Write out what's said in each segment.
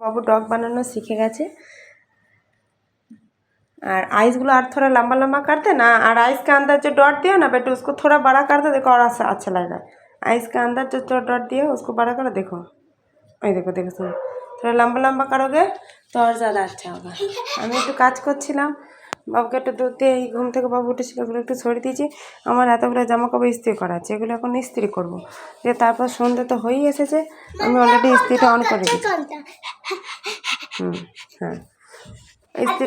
বাবু dog বানানো শিখে গেছে और आइस गुलो और थोड़ा लंबा लंबा करते ना और आइस के अंदर जो डॉट दिया ना बेटे उसको थोड़ा बड़ा कर दो देखो और अच्छा अच्छा लगेगा आइस के अंदर जो जो डॉट दिया उसको बड़ा करो देखो এই দেখো দেখো শুনো थोड़ा लंबा लंबा करोगे तो और ज़्यादा अच्छा होगा আমি একটু কাজ করছিলাম বাবুকে একটু দুধ দিয়ে এই ঘুম থেকে বাবু উঠেছিল ওগুলো একটু ছড়িয়ে দিয়েছি আমার এতগুলো জামা কাপড় ইস্ত্রি করা আছে এগুলো এখন ইস্ত্রি করবো দিয়ে তারপর সন্ধ্যে তো হয়েই এসেছে আমি অলরেডি ইস্ত্রিটা অন করে দিয়েছি হুম হ্যাঁ ইস্ত্রি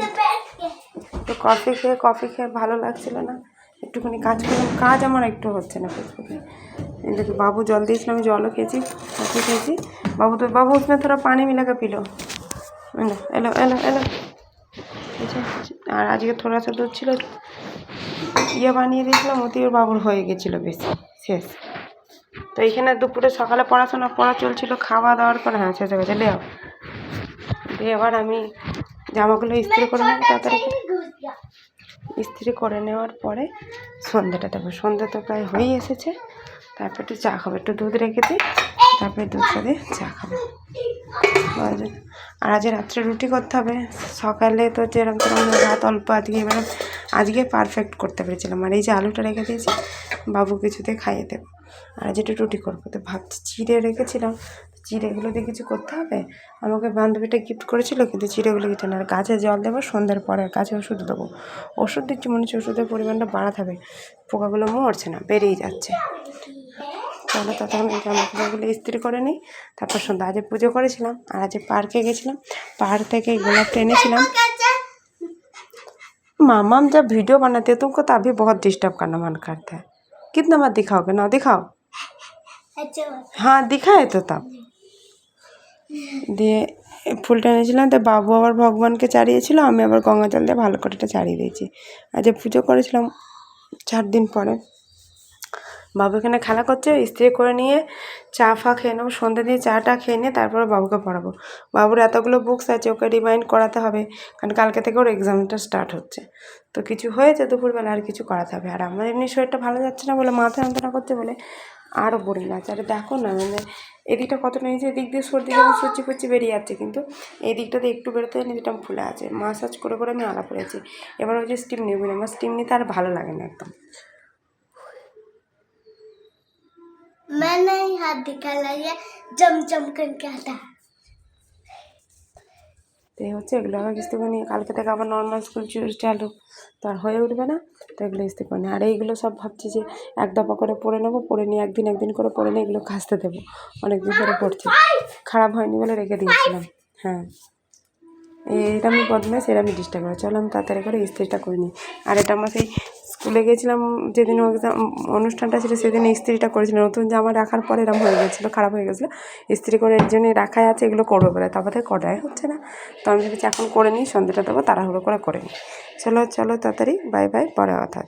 তো কফি খেয়ে কফি খেয়ে ভালো লাগছিল না একটুখানি কাজ করলাম কাজ আমার একটু হচ্ছে না ফেসবুকে এই দেখো বাবু জল দিয়েছিল আমি জলও খেয়েছি কফি খেয়েছি বাবু তো বাবু उसमें थोड़ा पानी मिला के पी लो এলো এলো এলো এলো এই যে, আর আজকে থোড়া দুধ ছিল ইয়ে বানিয়ে দিয়েছিলাম ওতে ওর বাবুর হয়ে গেছিল বেশি, শেষ। তো এইখানে দুপুরে সকালে পড়াশোনা, পড়া চলছিল, খাওয়া দাওয়ার পর হ্যাঁ শেষ হয়ে গেছে দিয়ে এবার আমি জামাগুলো ইস্ত্রি করে নেব, তাড়াতাড়ি। ইস্ত্রি করে নেওয়ার পরে সন্ধ্যাটা দেবো। সন্ধ্যা তো প্রায় হয়েই এসেছে, তারপর একটু চা খাব, একটু দুধ রেখে দিই। তারপরে দুধ সাথে চা খাব। আর আজ রাত্রে রুটি করতে হবে। সকালে তো যেরকম তেরকম ভাত অল্প, আজকে এবার আজকে পারফেক্ট করতে পেরেছিলাম। আর এই যে আলুটা রেখে দিয়েছি, বাবু কিছুতে খাইয়ে দেবো। আর আজ একটু রুটি করব। তো ভাবছি চিড়ে রেখেছিলাম। চিড়েগুলো দিয়ে কিছু করতে হবে? আমাকে বান্ধবীটা গিফট করেছিল, কিন্তু চিড়েগুলো কিছু না। আর গাছে জল দেবো, সন্ধ্যার পরে গাছে ওষুধ দেবো। ওষুধ দিচ্ছি মনে হচ্ছে ওষুধের পরিমাণটা বাড়াতে হবে। পোকাগুলো মরছে না, বেড়েই যাচ্ছে। তাহলে ততক্ষণ এই জামা কাপড়গুলো ইস্ত্রি করে নিই তারপর সন্ধ্যা আজকে পুজো করেছিলাম আর আজকে পার্কে গেছিলাম পাহাড় থেকে এই গোলাপটা এনেছিলাম मामम जब वीडियो बनाते हैं तुमको तो अभी बहुत डिस्टर्ब करना मन करता है कितना बार दिखाओगे ना दिखाओ हाँ दिखाए तो तब দিয়ে ফুলটা এনেছিলাম তো বাবু আবার ভগবানকে চারিয়েছিল আমি আবার গঙ্গা জল দিয়ে ভালো করে এটা চারিয়ে দিয়েছি আজ পুজো করেছিলাম চার দিন পরে বাবু এখানে খেলা করছে স্ত্রী করে নিয়ে চা ফা খেয়ে নেব সন্ধ্যে দিয়ে চাটা খেয়ে নিয়ে তারপরে বাবুকে পড়াবো। বাবুর এতগুলো বুকস আছে, ওকে রিমাইন্ড করাতে হবে, কারণ কালকে থেকে ওর এক্সামটা স্টার্ট হচ্ছে। তো কিছু হয়েছে দুপুরবেলা, আর কিছু করাতে হবে। আর আমার এমনি শরীরটা ভালো যাচ্ছে না বলে, মাথা যন্ত্রণা করছে বলে আরও বোরিং লাগছে আরে দেখো না মানে এদিকটা কত নিয়েছে এদিক দিয়ে সর্দি যেমন সর্চি ফর্চি বেরিয়ে যাচ্ছে, কিন্তু এই দিকটাতে একটু বেরোতে নিজেটা ফুলে আছে। মাসাজ করে করে আমি আলা পড়েছি এবার ওই যে স্টিম নেব না আমার স্টিম নিতে আর ভালো লাগে না একদম। मैंने ही हाथ दिखाया ये जम जम करके आता है তো এই হচ্ছে এগুলো আবার কিস্তি করে নিয়ে কালকে থেকে আবার নর্মাল স্কুল চালু তো আর হয়ে উঠবে না তো এগুলো কিস্তি করে নিই আর এইগুলো সব ভাবছি যে এক দফা করে পরে নেবো পরে নিয়ে একদিন একদিন করে পরে নিয়ে এগুলো খাসতে দেবো অনেক দিন ধরে পড়ছি খারাপ হয়নি বলে রেখে দিয়েছিলাম হ্যাঁ এটা আমি বদমাস এটা আমি ডিস্টার্ব করে চলো আমি তাড়াতাড়ি করে ইস্ত্রিটা করে নিই আর এটা আমার সেই স্কুলে গেছিলাম যেদিন অনুষ্ঠানটা ছিল সেদিন ইস্ত্রিটা করেছিলাম নতুন জামা রাখার পরে এরকম হয়ে গেছিল, খারাপ হয়ে গেছিল। ইস্ত্রি করে এর জন্যে রাখাই আছে, এগুলো করব বলে। তারপরে করাই হচ্ছে না। তো আমি ভেবেছি এখন করে নিই, সন্ধ্যেটা দেবো, তাড়াহুড়ো করে করে নিই। চলো চলো, তাড়াতাড়ি, বাই বাই, পরে কথা